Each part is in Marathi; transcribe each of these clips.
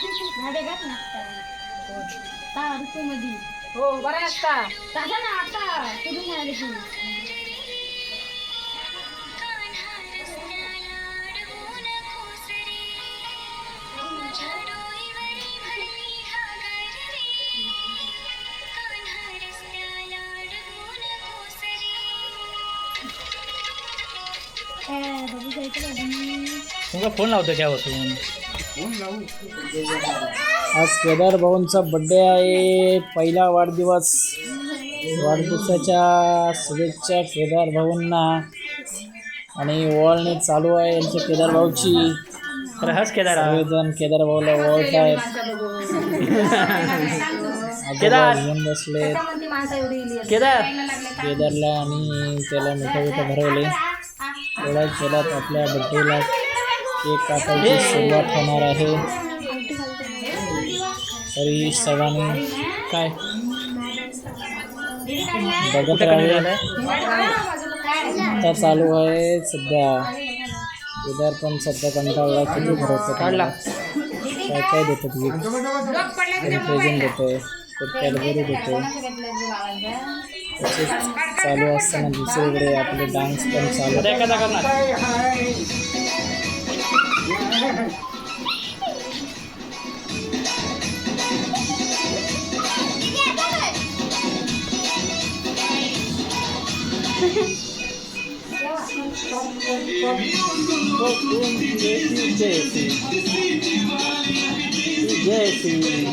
झाडे घात ना. ता ऋतू मध्ये. हो बरं असता तसा ना आता. कुठून आले तुम्ही? तुमका फोन लावतो काय बसून आज केदार भाऊंचा बड्डे आहे. पहिला वाढदिवस. वाढदिवसाच्या शुभेच्छा केदार भाऊंना. आणि ओवाळणी चालू आहे यांच्या केदार भाऊची. तर हस केदार सगळेजण केदार भाऊला ओळख आहेत केदार. घेऊन बसले. केदार. केदारला आणि त्याला मिठा मिठा भरवले. एवढा केला आपल्या बड्डेला केक कापायची सुरुवात होणार आहे. तरी सर्वांनी काय? बघत राहिले आता चालू आहे सध्या. केदार पण सध्या कंटाळला किती भरवतो काढला काय काय देतात गिफ्ट प्रेझेंट देतोय. कॅडबरी देतोय. तसेच चालू असताना दुसरीकडे आपले डान्स पण चालू. Jesse. Jesse.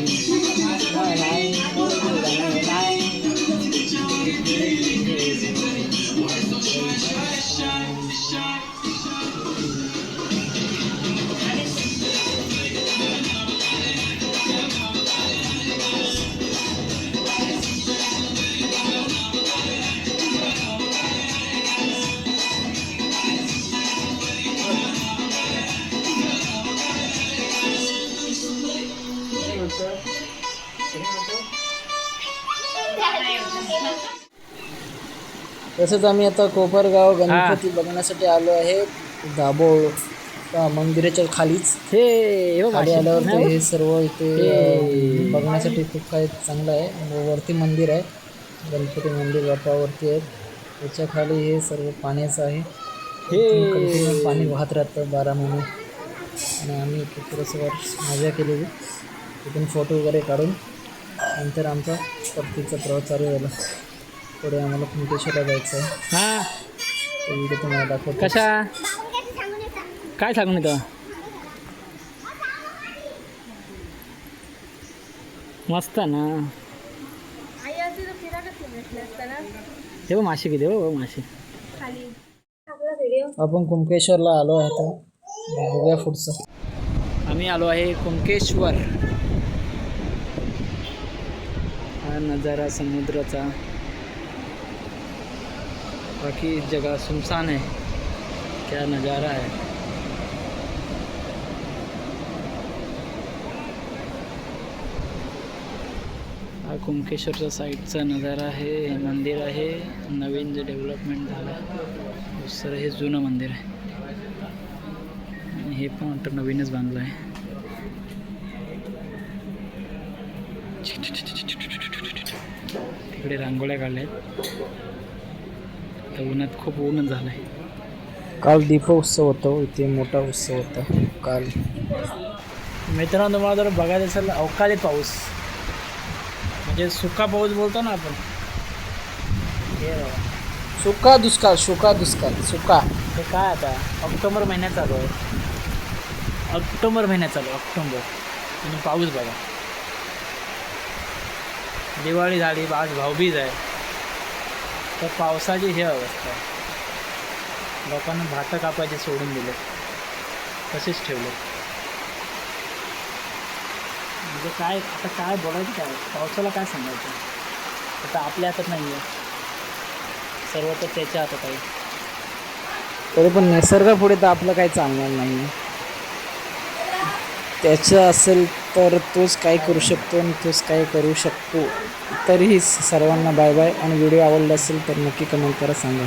तसंच आम्ही आता कोपरगाव गणपती बघण्यासाठी आलो आहे. दाभोळ त्या मंदिराच्या खालीच. हे हो खाली. आल्यावर हो? हे सर्व इथे बघण्यासाठी खूप काही चांगलं आहे. व वरती मंदिर आहे. गणपती मंदिर बापावरती आहे. त्याच्याखाली हे सर्व पाण्याचं आहे. continue पाणी वाहत राहतं बारा महिने. आणि आम्ही थोडंसं मजा केलेली. तिथून फोटो वगैरे काढून नंतर आमचा परतीचा प्रवास चालू झाला. पुढे आम्हाला कुंकेश्वरला जायचं आहे हा. तो व्हिडिओ तुम्हाला दाखवतो. कशा? काय सांगून येतं? मस्त ना. हे बघ मासे किती हो मासे आपण कुंकेश्वरला आलो आहे आता. बघूया पुढचं. आम्ही आलो आहे कुंकेश्वर. हा नज़ारा समुद्राचा. बाकी जगह सुनसान है क्या नज़ारा है हा कुंकेश्वरच्या साईडचा नज़ारा हे मंदिर आहे. नवीन जे आहे. दुसरं हे जुनं मंदिर हे वाटतं नवीनच बांधलं आहे. तिकडे रांगोळ्या काढल्या आहेत तर उन्हात खूप ऊनच झालं आहे काल दीपोत्सव होतो इथे मोठा उत्सव होता. काल. मित्रांनो तुम्हाला जर बघायचं असेल अवकाळी पाऊस. म्हणजे सुका पाऊस बोलतो ना आपण. हे सुका दुष्काळ सुका दुष्काळ सुका. हे काय आता? ऑक्टोबर महिन्यात चालू आहे. ऑक्टोबर महिन्यात चालू ऑक्टोबर. आणि पाऊस बघा. दिवाळी झाली आज भाऊबीज आहे. तर पावसाची ही अवस्था आहे. लोकांना भातं कापायचे सोडून दिले. तसेच ठेवले. म्हणजे काय आता काय बोलायचं काय? पावसाला काय सांगायचं? आता आपल्या हातात नाही आहे सर्व तर त्याच्या हातात आहे. तरी पण निसर्गापुढे तर आपलं काही चालणार नाही त्याचं असेल तर तोच काय करू शकतो आणि तोच काय करू शकतो. तरीही सर्वांना बाय बाय आणि व्हिडिओ आवडला असेल तर नक्की कमेंट करा सांगा.